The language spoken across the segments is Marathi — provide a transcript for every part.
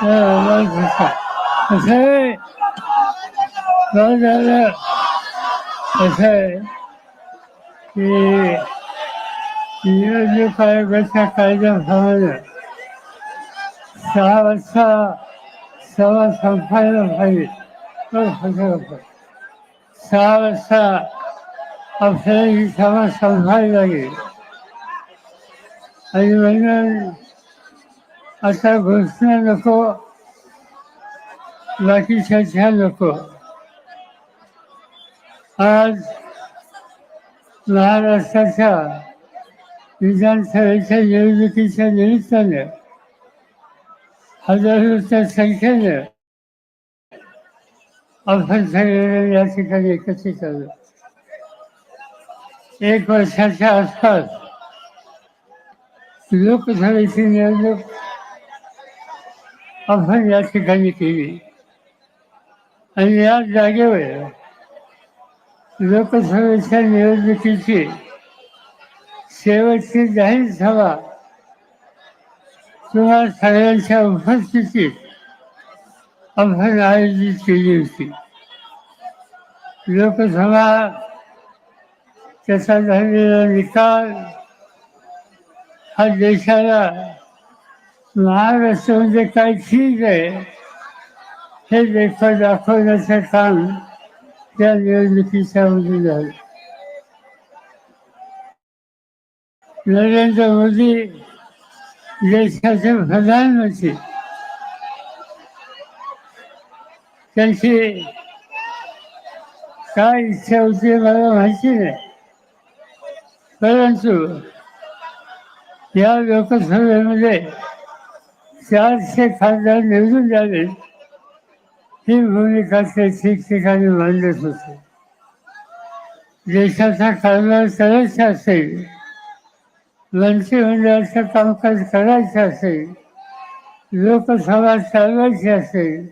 कसं झालं आहे की निवडणूक कायद्याप्रमाणे सहा वाजता सभा संपायला पाहिजे होतं सहा वाजता आपल्याला ही सभा संपायला लागेल आणि म्हणून आता घोषणा नको बाकी चर्चा नको. आज महाराष्ट्राच्या विधानसभेच्या निवडणुकीच्या निमित्ताने हजारोच्या संख्येने आपण सगळे या ठिकाणी एकत्रित आलो. एक वर्षाच्या आसपास लोकसभेची निवडणूक आपण या ठिकाणी केली. आणि या जागेवर लोकसभेच्या निवडणुकीची शेवटची जाहीर सभा किंवा सगळ्यांच्या उपस्थितीत आपण आयोजित केली होती. लोकसभा त्याचा झालेला निकाल हा देशाला महाराष्ट्रामध्ये काय ठीक आहे हे देखा दाखवण्याचं काम त्या निवडणुकीच्या मध्ये झालं नरेंद्र मोदी देशाचे प्रधानमंत्री त्यांची काय इच्छा होती मला माहिती नाही परंतु या लोकसभेमध्ये चारशे खासदार निवडून झाले ही भूमिका ते ठिकठिकाणी मांडत होते. देशाचा कारभार करायचा असेल मंत्रिमंडळाचं कामकाज करायचं असेल लोकसभा चालवायची असेल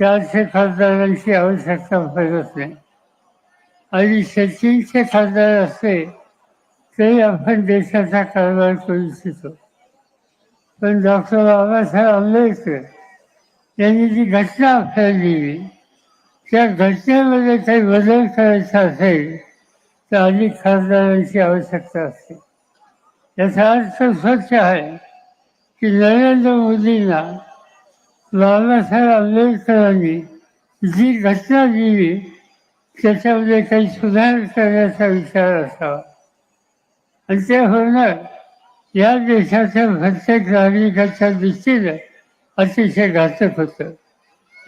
चारशे खासदारांची आवश्यकता पडत नाही. आणि सचिनचे खासदार असते तरी आपण देशाचा कारभार करू इच्छितो पण डॉक्टर बाबासाहेब आंबेडकर यांनी जी घटना आपल्याला दिली त्या घटनेमध्ये काही बदल करायचा असेल तर अधिक खासदारांची आवश्यकता असते. याचा अर्थ स्वच्छ आहे की नरेंद्र मोदींना बाबासाहेब आंबेडकरांनी जी घटना दिली त्याच्यामध्ये काही सुधार करण्याचा विचार असावा. आणि ते होणार या देशाच्या प्रत्येक नागरिकाच्या दृष्टीने अतिशय घातक होतं.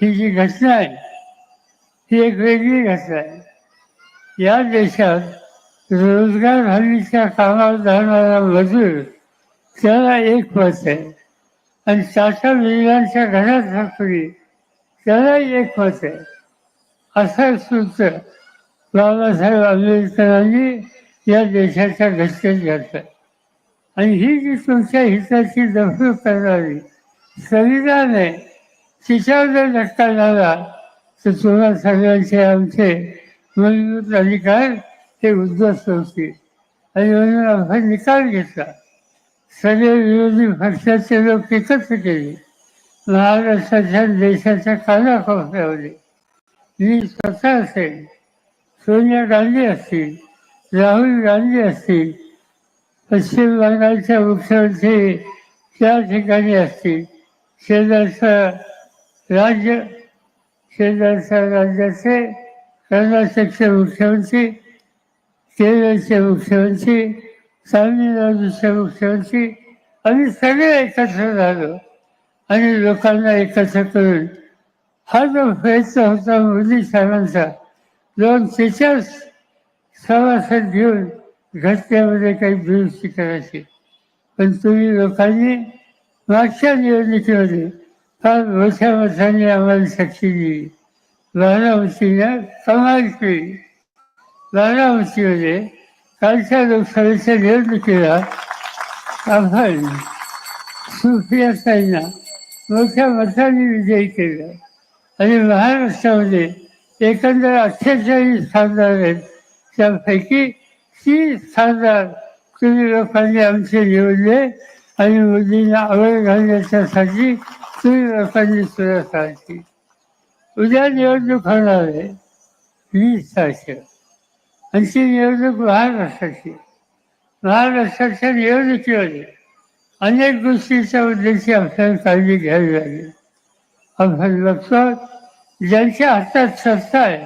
ही जी घटना आहे ही एक वेगळी घटना आहे. या देशात रोजगार हल्लीच्या कामावर जाणारा मजूर त्याला एक मत आहे आणि टाटा बिर्लांच्या घरात सापडी त्यालाही एक मत आहे. असं सूत्र बाबासाहेब आंबेडकरांनी या देशाच्या घटनेत घातलं. आणि ही जी तुमच्या हिताची दखल करणारी संविधान आहे तिच्यावर जर धक्का झाला तर तुम्हा सगळ्यांचे आमचे मूलभूत अधिकार ते उद्ध्वस्त होतील. आणि म्हणून आपण निकाल घेतला. सगळे विरोधी पक्षाचे लोक एकत्र केले. महाराष्ट्राच्या देशाच्या कानाकोपऱ्यामध्ये. मी स्वतः असेल. सोनिया गांधी असतील राहुल गांधी असतील पश्चिम बंगालच्या मुख्यमंत्री त्या ठिकाणी असतील शेजारचं राज्य शेजारच्या राज्याचे कर्नाटकचे मुख्यमंत्री केरळचे मुख्यमंत्री तामिळनाडूचे मुख्यमंत्री आम्ही सगळे एकत्र झालो आणि लोकांना एकत्र करून हा जो प्रयत्न होता मोदी साहेबांचा दोन टीचर्स सभासद घेऊन घटनेमध्ये काही दुरुस्ती करायची. पण तुम्ही लोकांनी मागच्या निवडणुकीमध्ये फार मोठ्या मताने आम्हाला शक्ती दिली. बारामतीनं कमाल केली बारामतीमध्ये कालच्या लोकसभेच्या निवडणुकीला आपण सुप्रियाताईंना मोठ्या मताने विजयी केलं. आणि महाराष्ट्रामध्ये एकंदर अठ्ठेचाळीस खासदार आहेत. त्यापैकी तीस खासदार तुम्ही लोकांनी आमचे निवडले आणि मोदींना आवड घालण्याच्यासाठी तुम्ही लोकांनी सुद्धा सारखी उद्या निवडणूक होणार आहे वीस तारखेला आणि ती निवडणूक महाराष्ट्राची महाराष्ट्राच्या निवडणुकीमध्ये अनेक गोष्टीच्या उद्देशी आपल्याला काळजी घ्यावी लागेल आपण बघतो ज्यांच्या हातात सत्ता आहे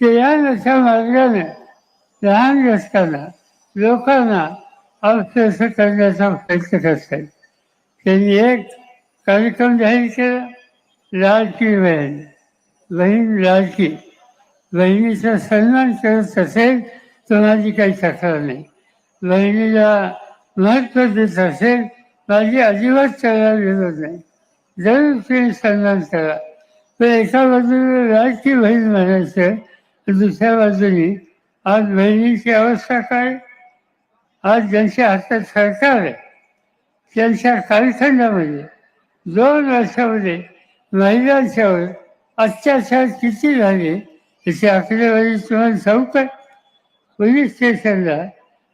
ते या नशा मार्गाने लहान रस्त्यांना लोकांना अवशेष करण्याचा प्रयत्न करतात. त्यांनी एक कार्यक्रम जाहीर केला लाडकी बहीण. बहीण लाडकी. बहिणीचा सन्मान करत असेल तर माझी काही तक्रार नाही. बहिणीला महत्त्व देत असेल माझी अजिबात त्याला विरोध नाही. जरूर तुम्ही सन्मान करा. पण एका बाजूला लाडकी बहीण म्हणायचं दुसऱ्या बाजूनी आज बहिणीची अवस्था काय? आज ज्यांच्या हातात सरकार आहे त्यांच्या कालखंडामध्ये दोन वर्षामध्ये महिलांच्यावर अत्याचार किती झाले याची आकडेवारी तुम्हाला सांगू काय पोलीस स्टेशनला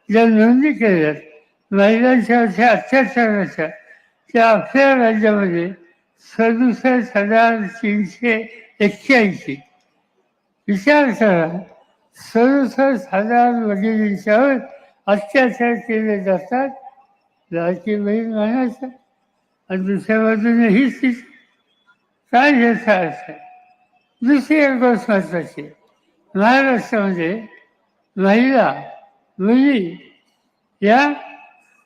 ज्या नोंदी केल्यात महिलांच्यावरच्या अत्याचाराच्या त्या आपल्या राज्यामध्ये सदुसष्ट हजार तीनशे एक्क्याऐंशी. विचार करा सदुसष्ट हजार वडिलांच्यावर अत्याचार केले जातात. लाडकी बहीण म्हणायचं आणि दुसऱ्या बाजूने ही स्थिती. काय घेता असं दुसरी एक गोष्ट महत्वाची महाराष्ट्रामध्ये महिला मुली या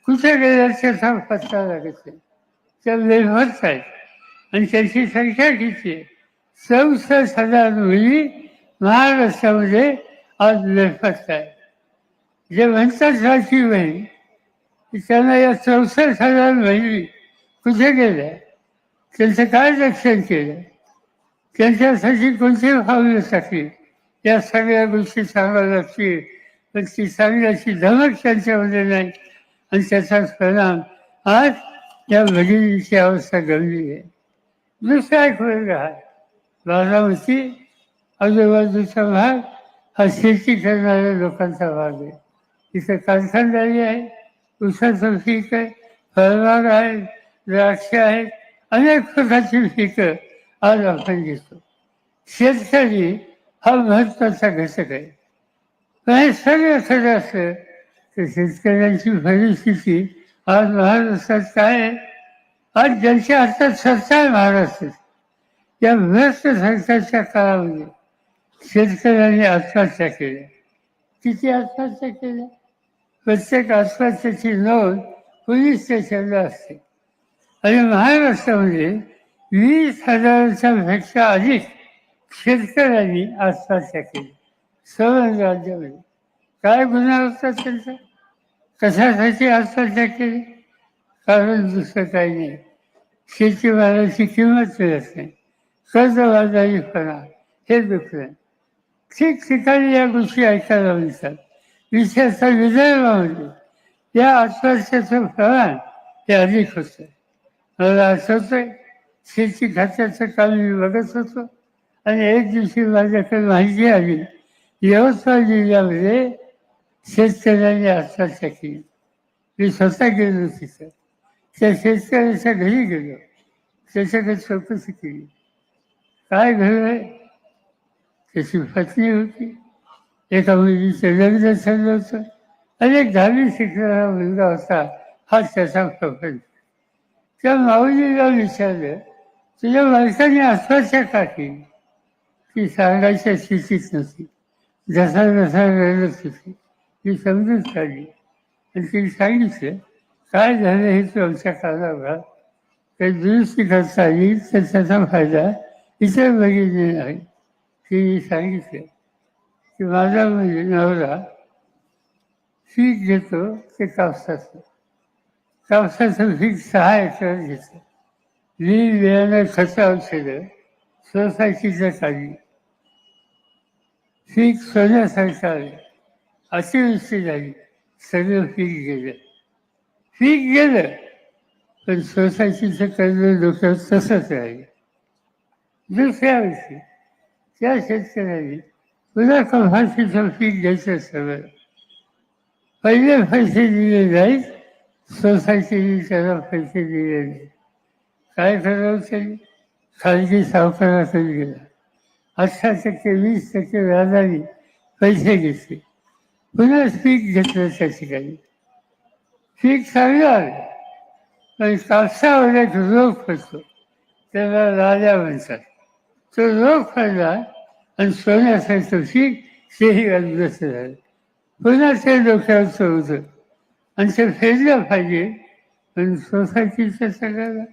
कुठे गेल्याचे त्याचा पत्ता लागत. नाही त्या बेभत्स आहेत. आणि त्याची संख्या किती आहे? चौसष्ट हजार मुली महाराष्ट्रामध्ये आज बेफत आहे. जे म्हणतात राखी बहीण त्यांना या चौसष्ट हजार बहिणी कुठे गेल्या? त्यांचं काय रक्षण केलं? त्यांच्यासाठी कोणती पावलं टाकली या सगळ्या गोष्टी सांगाव्या लागतील? पण ती सांगण्याची धमक त्यांच्यामध्ये नाही. आणि त्याचाच परिणाम आज या भगिनीची अवस्था गमली आहे. दुसरा एक वर्ग आहे. बारामती आजूबाजूचा भाग हा शेती करणाऱ्या लोकांचा भाग आहे. इथं कारखानदारी आहे उसाचं पीक आहे फळबाग आहे द्राक्ष आहेत अनेक प्रकारची पिकं आज आपण घेतो. शेतकरी हा महत्त्वाचा घटक आहे. पण हे सगळं खरं असतं तर शेतकऱ्यांची परिस्थिती आज महाराष्ट्रात काय आहे. आज ज्यांच्या हातात सत्ता आहे. महाराष्ट्रात या भ्रष्ट सरकारच्या काळामध्ये शेतकऱ्यांनी आत्महत्या केल्या किती आत्महत्या केल्या? प्रत्येक आत्महत्याची नोंद पोलीस स्टेशनला असते. आणि महाराष्ट्रामध्ये वीस हजारांच्या पेक्षा अधिक शेतकऱ्यांनी आत्महत्या केली. सर्व राज्यामध्ये. काय गुन्हा होता त्यांचा? कशासाठी आत्महत्या केली? कारण दुसरं काही नाही. शेतीमालाची किंमत मिळत नाही. कर्जबाजारीपणा हे दुखलं. ठिकठिकाणी या गोष्टी ऐकायला मिळतात. विशेषतः विदर्भामध्ये या आत्महत्येचं प्रमाण हे अधिक होतं. मला आठवतंय शेती खात्याचं काम मी बघत होतो आणि एक दिवशी माझ्याकडे माहिती आली यवतमाळ जिल्ह्यामध्ये शेतकऱ्यांनी आत्महत्या केली. मी स्वतः गेलो तिथं. त्या शेतकऱ्याच्या घरी गेलो. त्याच्याकडे चौकशी केली. काय घडलंय त्याची पत्नी होती. एका मुलीचं लग्न झालं होतं. आणि एक दहावी शिकणारा मुलगा होता. हा त्याचा प्रपंच त्या माऊलीला विचारलं तुझ्या मालकाने आत्महत्या का केली? ती सांगायच्या स्थितीत नव्हती. जसा जसा रडत होती ती समजून काढली. आणि तिने सांगितलं काय झालं हे तू आमच्या कानावर? काही दुरुस्ती करता येईल तर त्याचा फायदा इतर भगिनी नाही. तिने सांगितलं की माझा म्हणजे नवरा पीक घेतो ते कापसाचं. कापसाचं पीक सहा एकर घेतो. मी बियाणं खतं औषधं सोसायटीच्या काढली पीक सोन्यासारखं आलं अतिवृष्टी झाली. सगळं पीक गेलं. पीक गेलं. पण सोसायटीचं कर्ज डोक्यात तसंच राहिलं दुसऱ्या वर्षी त्या शेतकऱ्याने पुन्हा कपाशीचं पीक घ्यायचं सगळं. पहिले पैसे दिले नाहीत सोसायटीने त्याला पैसे दिले नाही काय ठरवलं त्यांनी खाजगी सावकाराकडे गेला. अठरा टक्के वीस टक्के व्याजाने पैसे घेतले. पुन्हा पीक घेतलं त्या ठिकाणी. पीक चांगलं आलं. पण कापसावर एक रोग पडतो त्याला राजा म्हणतात. तो रोग पडला आणि सोन्यासारखं तशी तेही अद्भुत झालं. पुन्हा ते डोक्यावरचं होतं आणि ते फेरलं पाहिजे. पण सोसायटीच्या सगळ्याला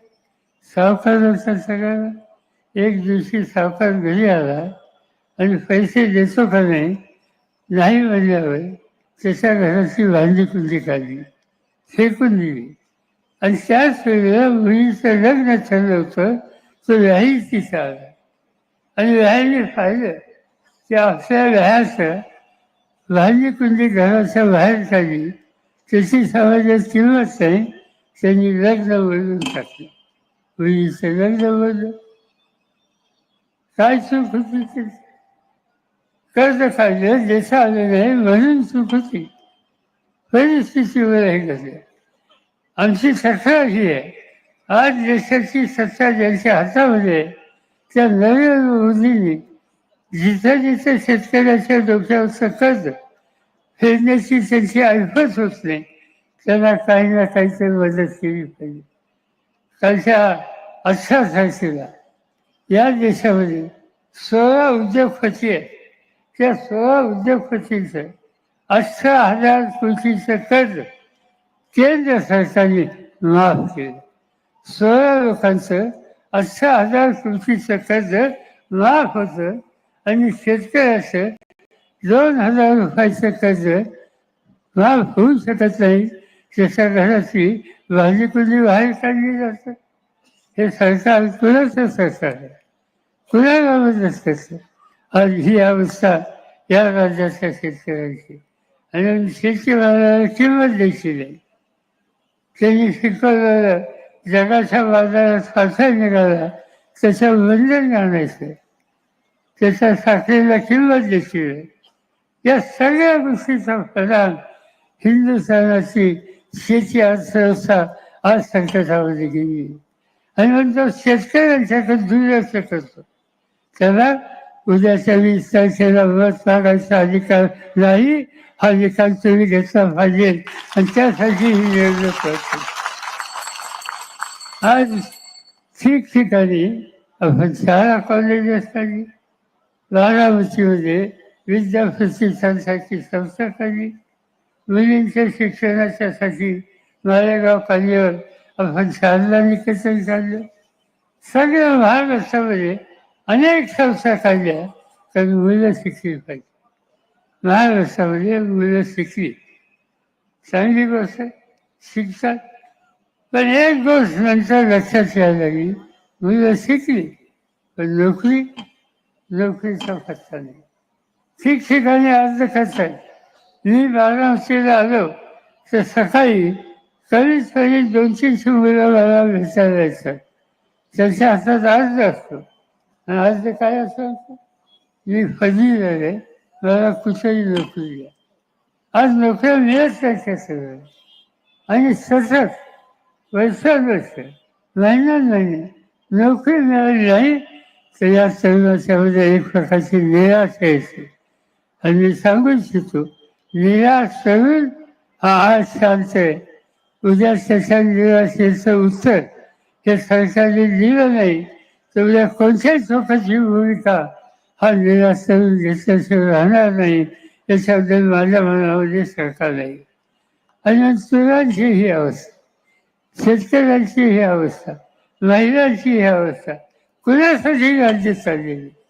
सावकाराच्या सगळ्याला एक दिवशी सावकार घरी आला आणि पैसे देतो का नाही नाही म्हणल्यावर त्याच्या घराची भांडी कुंडी काढली फेकून दिली. आणि त्याच वेळेला मुलीचं लग्न ठरलं होतं तो व्याही तिथं आला. आणि व्याहाने पाहिलं की आपल्या घराचं भाजी कुंडी घराच्या बाहेर काढली त्याची समाजात किंमत नाही त्यांनी लग्न बोलून टाकलं मुलीचं लग्न बोललं काय चूक होती ते कर्ज काढलं देता आलं नाही म्हणून चूक होती परिस्थितीवर हे कसं आमची सत्ता ही आहे आज देशाची सत्ता ज्यांच्या हातामध्ये आहे, त्या नरेंद्र मोदींनी जिथं जिथं शेतकऱ्याच्या डोक्यावरचं कर्ज फेडण्याची त्यांची ऐपत होत नाही. त्यांना काही ना काहीतरी मदत केली पाहिजे. कालच्या अठरा तारखेला या देशामध्ये सोळा उद्योगपती आहेत. त्या सोळा उद्योगपतींचं अठरा हजार कोटीचं कर्ज केंद्र सरकारने माफ केलं. सोळा लोकांचं अठरा हजार कोटीचं कर्ज माफ होतं आणि शेतकऱ्याचं दोन हजार रुपयाचं कर्ज माफ होऊ शकत नाही त्याच्या घराची भाजी कुणी बाहेर काढली जातं? हे सरकार कुणाचं सरकार आहे? कुणाला मदत करतं? आज ही अवस्था या राज्याच्या शेतकऱ्यांची. आणि शेतीमालाला किंमत द्यायची नाही. त्यांनी शिकवलेलं जगाच्या बाजारात कसा निघाला त्याचं बंधन आणायचं. त्याच्या साखरेला किंमत द्यायची या सगळ्या गोष्टीचा प्रधान हिंदुस्थानाची शेती अर्थव्यवस्था आज संकटामध्ये गेली. आणि म्हणतो शेतकऱ्यांच्याकडे दुर्लक्ष करतो. त्याला उद्याच्या वीस तारखेला मत मागायचा अधिकार नाही हा निकाल तुम्ही घेतला पाहिजे. आणि त्यासाठी ही निवडणूक करतो. आज ठिकठिकाणी आपण शाळा कॉलेज असताना बारामतीमध्ये विद्याप्रतिष्ठानसारखी संस्था काढली. मुलींच्या शिक्षणाच्यासाठी मालेगाव कालीवर आपण शारदा निकेतन काढलं. सगळ्या महाराष्ट्रामध्ये अनेक संस्था काढल्या तर मुलं शिकली पाहिजे. महाराष्ट्रामध्ये मुलं शिकली. चांगली गोष्ट शिकतात पण एक गोष्ट नंतर लक्षात यायला लागली मुलं शिकली पण नोकरी नोकरीचा पत्ता नाही. ठिकठिकाणी अर्ज करतात मी बारामतीला आलो तर सकाळी कमीत कमी दोन तीनशे मुलं मला भेटायला येतात त्यांच्या हातात अर्ज असतो. आणि अर्ज काय असतो? मी फजी झाले मला कुठेही नोकरी द्या. आज नोकऱ्या मिळत नाही सगळं आणि सतत वर्षानुवर्ष महिना महिने नोकरी मिळाली नाही तर या सर्वांच्यामध्ये एक प्रकारची निराश यायची आणि मी सांगू इच्छितो निराश करून हा आज शांत आहे. उद्या त्याच्या निराशेचं उत्तर हे सरकारने दिलं नाही तर उद्या कोणत्याच लोकांची भूमिका हा निराश करून घेतल्याशिवाय राहणार नाही याच्याबद्दल माझ्या मनामध्ये सरकार नाही. आणि मग ही अवस्था. शेतकऱ्यांची ही अवस्था महिलांची ही अवस्था कुणासाठी राज्य चाललेली